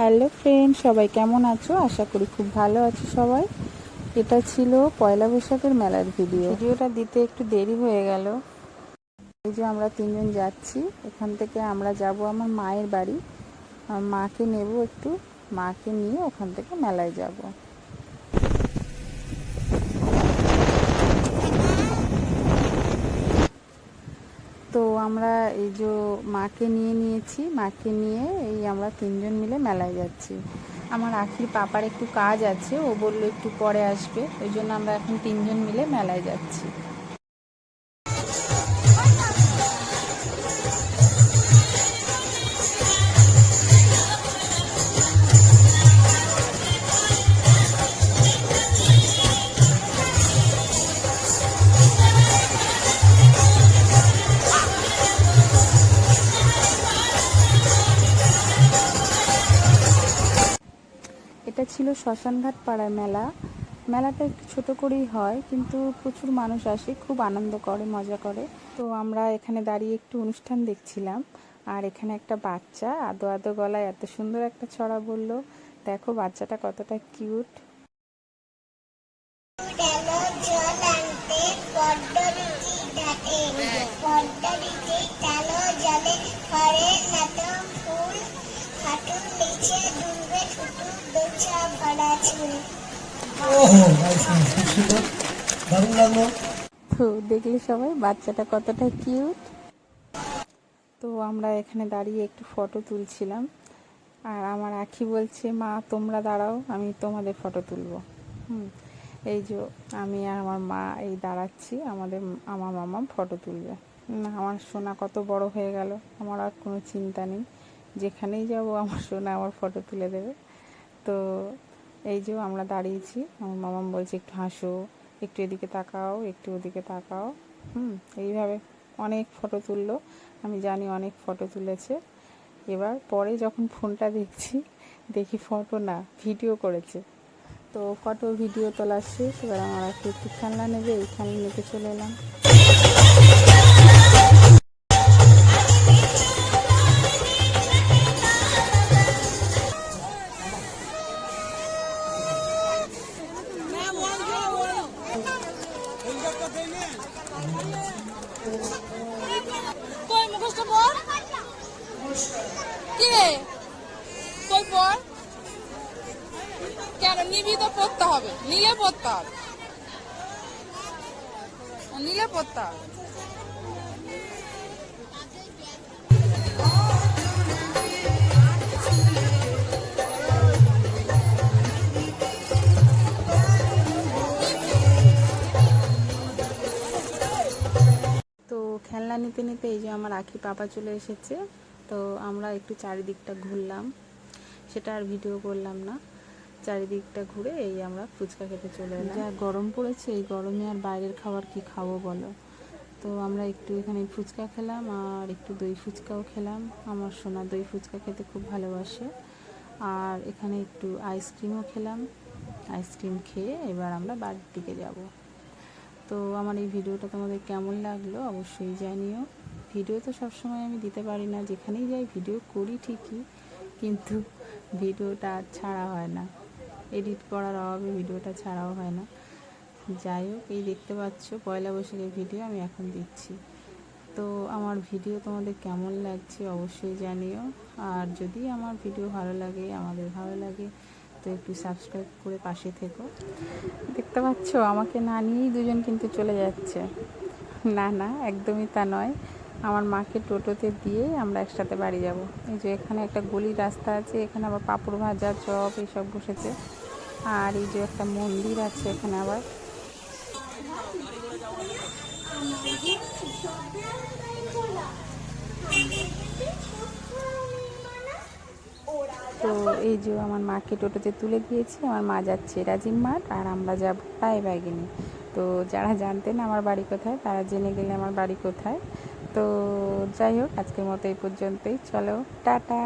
Hello friend, সবাই কেমন আছো? আশা করি খুব ভালো আছো সবাই। এটা ছিল পয়লা বৈশাখের মেলার ভিডিও। ভিডিওটা দিতে একটু দেরি হয়ে গেল। এই যে আমরা তিনজন যাচ্ছি, এখান থেকে আমরা যাব আমার মায়ের বাড়ি। মাকে নেব একটু, মাকে নিয়ে ওখান থেকে মেলায় যাব। তো আমরা এই যে মাকে নিয়ে নিয়েছি, মাকে নিয়ে এই আমরা তিনজন মিলে মেলায় যাচ্ছি। আমার আখির পাপার একটু কাজ আছে, ও বলল একটু পরে আসবে, ওই জন্য আমরা এখন তিনজন মিলে মেলায় যাচ্ছি। ছিল শ্মশানঘাট পাড়ার মেলা। মেলাটা একটু ছোট করেই হয়, কিন্তু প্রচুর মানুষ আসে, খুব আনন্দ করে, মজা করে। তো আমরা এখানে দাঁড়িয়ে একটু অনুষ্ঠান দেখছিলাম, আর এখানে একটা বাচ্চা, আদো আদো গলায় এত সুন্দর একটা ছড়া বলল, দেখো বাচ্চাটা কতটা কিউট নিচে ডুবে ভরা চুল ওহো দারুণ লাগল তো দেখলে সবাই বাচ্চাটা কতটা কিউট। তো আমরা এখানে দাঁড়িয়ে একটু ফটো তুলছিলাম আর আমার আখি বলছে মা তোমরা দাঁড়াও আমি তোমাদের ফটো তুলবো। হুম এই যে আমি আর আমার মা এই দাঁড়াচ্ছি আমাদের আমার মামা ফটো তুলবে। না আমার সোনা কত বড় হয়ে গেল আমার আর কোনো চিন্তা নেই। যেখানেই যাব, আমার সোনা আমার ফটো তুলে দেবে। তো এই যে আমরা দাঁড়িয়েছি, আমার মামাম বলছে, একটু হাসো, একটু এদিকে তাকাও, একটু ওদিকে তাকাও। হুম, এইভাবে অনেক ফটো তুললো। আমি জানি অনেক ফটো তুলেছে। এবার পরে যখন ফোনটা দেখছি, দেখি ফটো না ভিডিও করেছে। তো ফটো ভিডিও তোলা শেষ। এবার আমার একটু একটু খেলনা নেবে এই খেলনা নিতে চলে এলাম। কি রে? পড় কেন নিবি তো পড়তে হবে। নিলে পড়তে হবে। নিলে পড়তে হবে। খেলনা নিতে নিতে এই যে আমার আখি পাপা চলে এসেছে। তো আমরা একটু চারিদিকটা ঘুরলাম। সেটা আর ভিডিও করলাম না। চারিদিকটা ঘুরে এই আমরা ফুচকা খেতে চলে এলাম। যা গরম পড়েছে, এই গরমে আর বাইরের খাবার কি খাব বলো? তো আমরা একটু এখানে ফুচকা খেলাম আর একটু দই ফুচকাও খেলাম। আমার সোনা দই ফুচকা খেতে খুব ভালোবাসে। আর এখানে একটু আইসক্রিমও খেলাম। আইসক্রিম খেয়ে এবার আমরা বাড়ির দিকে যাব। তো আমার এই ভিডিওটা তোমাদের কেমন লাগল অবশ্যই জানিও। ভিডিও তো সবসময় আমি দিতে পারি না, যেখানেই যাই ভিডিও করি ঠিকই, কিন্তু ভিডিওটা ছাড়া হয় না। এডিট করার অভাবে ভিডিওটা ছাড়াও হয় না। যাই হোক, এই দেখতে পাচ্ছ, পয়লা বৈশাখের ভিডিও আমি এখন দিচ্ছি। তো আমার ভিডিও তোমাদের কেমন লাগছে অবশ্যই জানিও। আর যদি আমার ভিডিও ভালো লাগে, আমাদের ভালো লাগে, তো একটু সাবস্ক্রাইব করে পাশে থেকো। দেখতে পাচ্ছ, আমাকে না নিয়েই দুজন কিন্তু চলে যাচ্ছে। না না, একদমই তা নয়। আমার মাকে টোটোতে দিয়ে আমরা একসাথে বাড়ি যাব। এই যে এখানে একটা গলির রাস্তা আছে, এখানে আবার পাঁপড় ভাজা, চপ এইসব বসেছে। আর এই যে একটা মন্দির আছে এখানে আবার। তো এই যে আমার মাকে টোটোতে তুলে দিয়েছি, আমার মা যাচ্ছে রাজিম মাঠ, আর আমরা যাব টাই বাইগিনি তো যারা জানতেন আমার বাড়ি কোথায়, তারা জেনে গেলে আমার বাড়ি কোথায়। তো যাই হোক আজকের মতো এই পর্যন্তই। চলো টাটা।